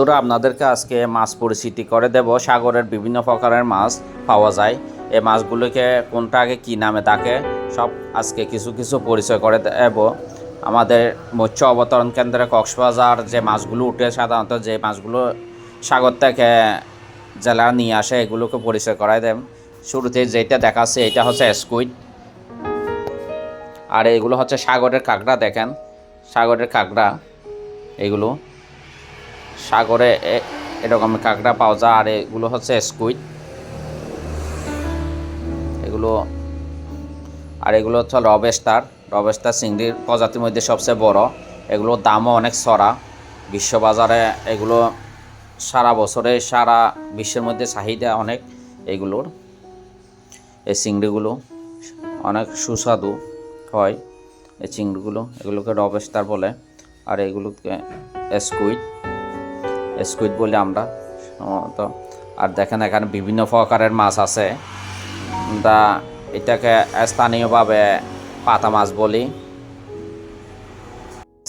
বন্ধুরা, আপনাদেরকে আজকে মাছ পরিচিতি করে দেব। সাগরের বিভিন্ন প্রকারের মাছ পাওয়া যায়। এই মাছগুলোকে কোনটা আগে কী নামে ডাকে সব আজকে কিছু কিছু পরিচয় করে দেব। আমাদের মৎস্য অবতরণ কেন্দ্রে কক্সবাজার যে মাছগুলো উঠে, সাধারণত যে মাছগুলো সাগর থেকে জেলা নিয়ে আসে, এগুলোকে পরিচয় করায় দেন শুরুতে যেটা দেখাচ্ছে, এটা হচ্ছে স্কুইড। আর এগুলো হচ্ছে সাগরের কাঁকড়া, দেখেন। সাগরের কাঁকড়া, এগুলো। সাগরে এরকম কাঁকড়া পাওয়া যায় আর এগুলো হচ্ছে স্কুইড। এগুলো, আর এগুলো হচ্ছে রবেস্টার। রবেস্টার চিংড়ির প্রজাতির মধ্যে সবচেয়ে বড়। এগুলোর দামও অনেক সরা বিশ্ববাজারে এগুলো সারা বছরে, সারা বিশ্বের মধ্যে চাহিদা অনেক এগুলোর। এই চিংড়িগুলো অনেক সুস্বাদু হয়। এই চিংড়িগুলো, এগুলোকে রবেস্টার বলে। আর এগুলোকে স্কুইড। স্কুইড বলি আমরা। সাধারণত আর দেখেন এখানে বিভিন্ন প্রকারের মাছ আছে। তা এটাকে স্থানীয়ভাবে পাতা মাছ বলি।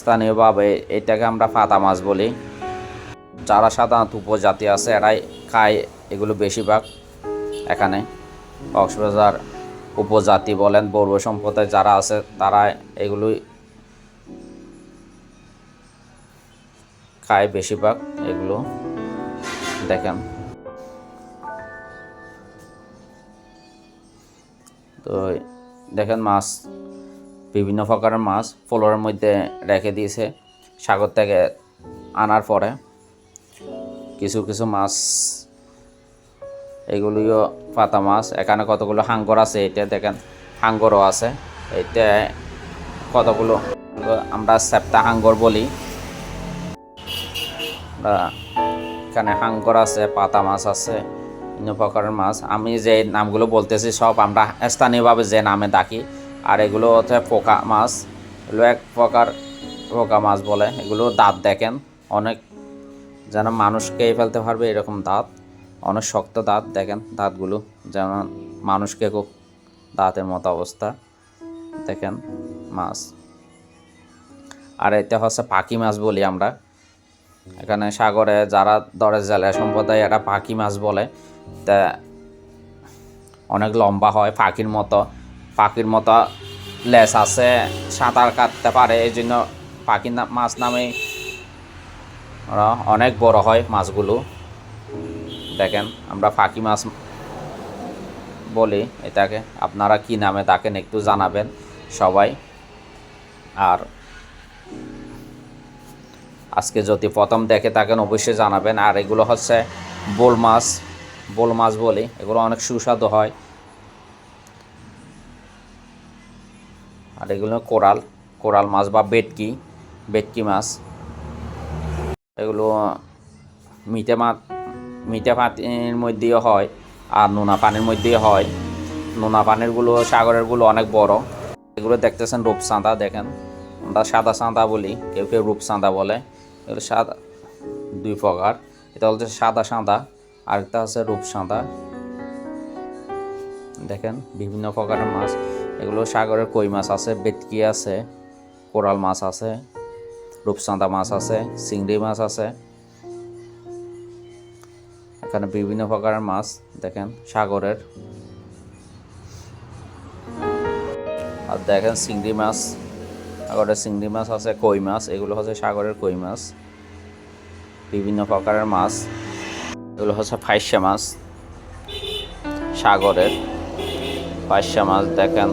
স্থানীয়ভাবে এটাকে আমরা পাতা মাছ বলি। যারা সাধারণত উপজাতি আছে, এরাই খায় এগুলো বেশিরভাগ এখানে। কক্সবাজার উপজাতি বলেন বড়ুয়া সম্প্রদায় যারা আছে তারা এগুলোই খায় বেশিরভাগ, এগুলো। দেখেন। তো দেখেন মাছ, বিভিন্ন প্রকারের মাছ ফ্লোরের মধ্যে রেখে দিয়েছে। সাগর থেকে আনার পরে কিছু কিছু মাছ, এগুলিও পাতা মাছ। এখানে কতগুলো হাঙ্গর আছে, এটা দেখেন, হাঙ্গরও আছে। এটা কতগুলো, আমরা সেপ্তা হাঙ্গর বলি। আমরা এখানে হাঙ্গর আছে, পাতা মাছ আছে, বিভিন্ন প্রকারের মাছ। আমি যে নামগুলো বলতেছি সব আমরা স্থানীয়ভাবে যে নামে ডাকি। আর এগুলো হচ্ছে পোকা মাছ। এগুলো এক প্রকার পোকা মাছ বলে। এগুলো দাঁত দেখেন। অনেক যেন মানুষ খেয়ে ফেলতে পারবে এরকম দাঁত। অনেক শক্ত দাঁত দেখেন দাঁতগুলো। যেমন মানুষকে খুব দাঁতের মতো অবস্থা দেখেন মাছ। আর এটা হচ্ছে পাখি মাছ বলি আমরা। এখানে সাগরে যারা ধরে জেলে সম্প্রদায় এরা পাখি মাছ বলে। তা অনেক লম্বা হয়, পাখির মতো। পাখির মতো লেস আছে, সাঁতার কাটতে পারে, এই জন্য পাখি মাছ নামে অনেক বড় হয় মাছগুলো। দেখেন, আমরা পাখি মাছ বলি এটাকে। আপনারা কি নামে ডাকেন একটু জানাবেন সবাই। আর আজকে যদি প্রথম দেখে থাকেন, অবশ্যই জানাবেন। আর এগুলো হচ্ছে বোল মাছ বোল মাছ বলি। এগুলো অনেক সুস্বাদু হয়। আর এগুলো কোরাল কোরাল মাছ বা বেটকি বেটকি মাছ। এগুলো মিঠে মাছ, মিঠে পানির মধ্যেও হয় আর নোনা পানির মধ্যেও হয়। নোনা পানিরগুলো, সাগরেরগুলো অনেক বড়। এগুলো দেখতেছেন রূপচাঁদা দেখেন। আমরা সাদা চাঁদা বলি, কেউ কেউ রূপচাঁদা বলে। এগুলো সাদা, দুই প্রকার। এটা হচ্ছে সাদা সাদা আরেকটা হচ্ছে রূপসাঁদা দেখেন, বিভিন্ন প্রকারের মাছ। এগুলো সাগরের কই মাছ আছে, বেতকি আছে, কোরাল মাছ আছে রূপচাঁদা মাছ আছে, চিংড়ি মাছ আছে। এখানে বিভিন্ন প্রকারের মাছ, দেখেন, সাগরের। আর দেখেন, চিংড়ি মাছ, সাগরের চিংড়ি মাছ আছে, কই মাছ। এগুলো হচ্ছে সাগরের কই মাছ। বিভিন্ন প্রকারের মাছ। এগুলো হচ্ছে ফাইসা মাছ, সাগরের ফাইসা মাছ, দেখেন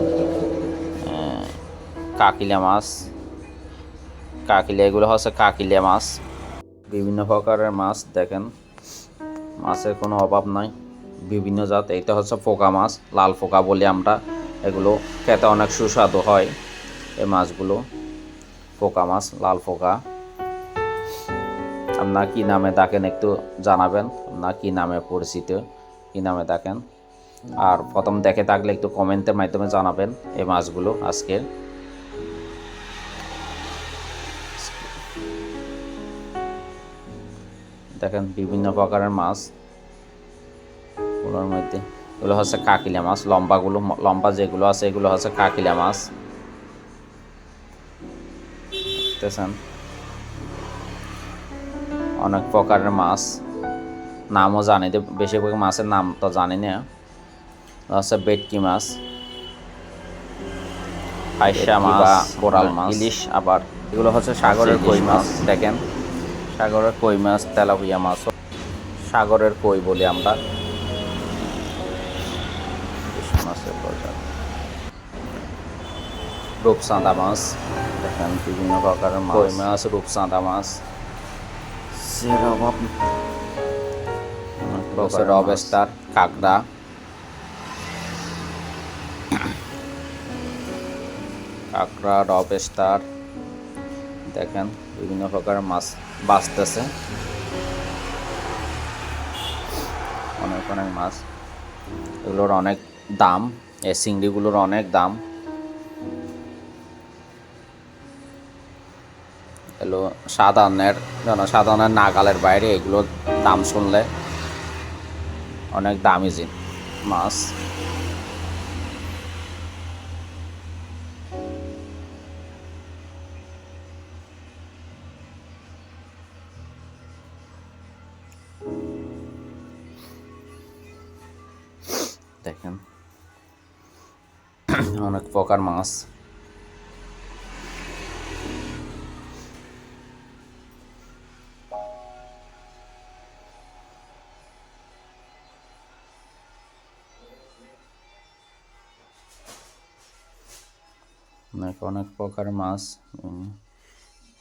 কাকিলা মাছ, কাকিলা, এগুলো হচ্ছে কাকিলা মাছ। বিভিন্ন প্রকারের মাছ, দেখেন, মাছের কোনো অভাব নাই। বিভিন্ন জাত এটা হচ্ছে পোকা মাছ, লাল পোকা বলি আমরা। এগুলো খেতে অনেক সুস্বাদু হয়, এই মাছগুলো। পোকা মাছ, লাল পোকা। আপনার কি নামে ডাকেন একটু জানাবেন আপনার কি নামে পরিচিত, কি নামে ডাকেন। আর প্রথম দেখে থাকলে একটু কমেন্টের মাধ্যমে জানাবেন এই মাছগুলো আজকের। দেখেন বিভিন্ন প্রকারের মাছ। ওগুলোর মধ্যে, এগুলো হচ্ছে কাকিলা মাছ, লম্বাগুলো, লম্বা যেগুলো আছে এগুলো হচ্ছে কাকিলা মাছ। দেখতেছেন? অনেক প্রকারের মাছ। নামও জানি তো বেশিরভাগ মাছের নাম তো জানি না। হচ্ছে বেটকি মাছ আইসা মাছ কোরাল মাছ। ইলিশ আবার এগুলো হচ্ছে সাগরের কই মাছ দেখেন। সাগরের কই মাছ তেলাপিয়া মাছ সাগরের কই বলি আমরা। মাছের রূপচাঁদা মাছ দেখেন বিভিন্ন প্রকারের মাছ। কই মাছ রূপচাঁদা মাছ। রবেস্টার কাঁকড়া। কাঁকড়া রবেস্টার দেখেন, বিভিন্ন প্রকার মাছ বাঁচতেছে। অনেক অনেক মাছ। এগুলোর অনেক দাম। এই চিংড়িগুলোর অনেক দাম। এগুলো সাধারণের জনসাধারণের নাগালের বাইরে এগুলোর দাম শুনলে অনেক দামি জিন, মাছ। দেখেন, অনেক প্রকার মাছ। অনেক অনেক প্রকার মাছ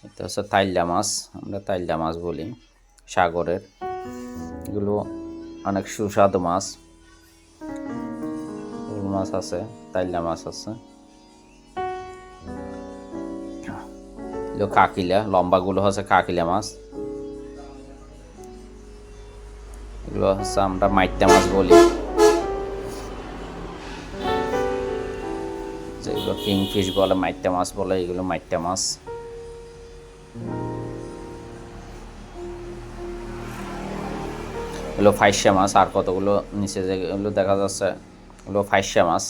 এটা হচ্ছে তাইল্লা মাছ, আমরা তাইল্লা মাছ বলি, সাগরের। এগুলো অনেক সুস্বাদু মাছ। মাছ আছে তাইল্লা মাছ আছে। কাকিলা, লম্বাগুলো হচ্ছে কাকিলা মাছ। এগুলো হচ্ছে আমরা মাইট্টা মাছ বলি। কিংফিশ বলে, মাইট্টা মাছ বলে, এগুলো মাইট্টা মাছ। এগুলো ফাইসা মাছ, আর কতগুলো নিচে যেগুলো দেখা যাচ্ছে, এগুলো ফাইসা মাছ।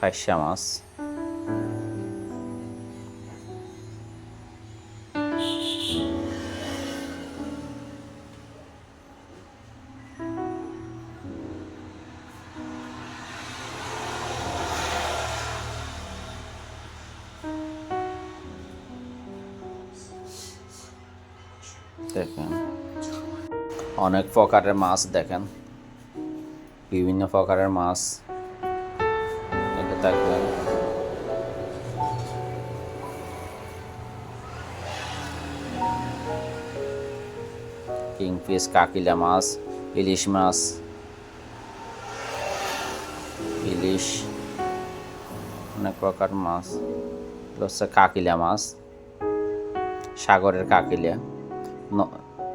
ফাইসা মাছ। দেখেন। অনেক প্রকারের মাছ দেখেন। বিভিন্ন প্রকারের মাছ। এটা কিংফিশ, কাকিলা মাছ, ইলিশ মাছ। ইলিশ। অনেক প্রকার মাছ। হচ্ছে কাকিলা মাছ। সাগরের কাকিলা।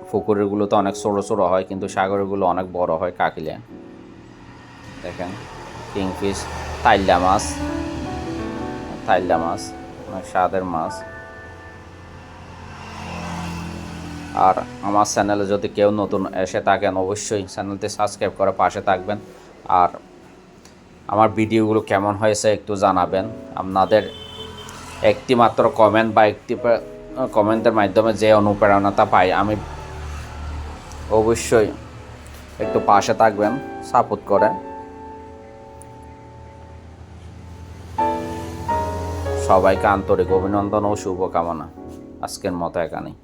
পুকুরেরগুলো তো অনেক ছোটো ছোটো হয়, কিন্তু সাগরেরগুলো অনেক বড় হয় কাকিলে। দেখেন, কিংফিশ তাইল্লা মাছ তাইল্লা মাছ, অনেক স্বাদের মাছ। আর আমার চ্যানেলে যদি কেউ নতুন এসে থাকেন, অবশ্যই চ্যানেলটি সাবস্ক্রাইব করে পাশে থাকবেন। আর আমার ভিডিওগুলো কেমন হয়েছে একটু জানাবেন। আপনাদের একটি মাত্র কমেন্ট বা একটি কমেন্টের মাধ্যমে যে অনুপ্রেরণাটা পাই, আমি অবশ্যই একটু পাশে থাকবেন, সাপোর্ট করে সবাইকে আন্তরিক অভিনন্দন ও শুভকামনা। আজকের মতো এখানেই।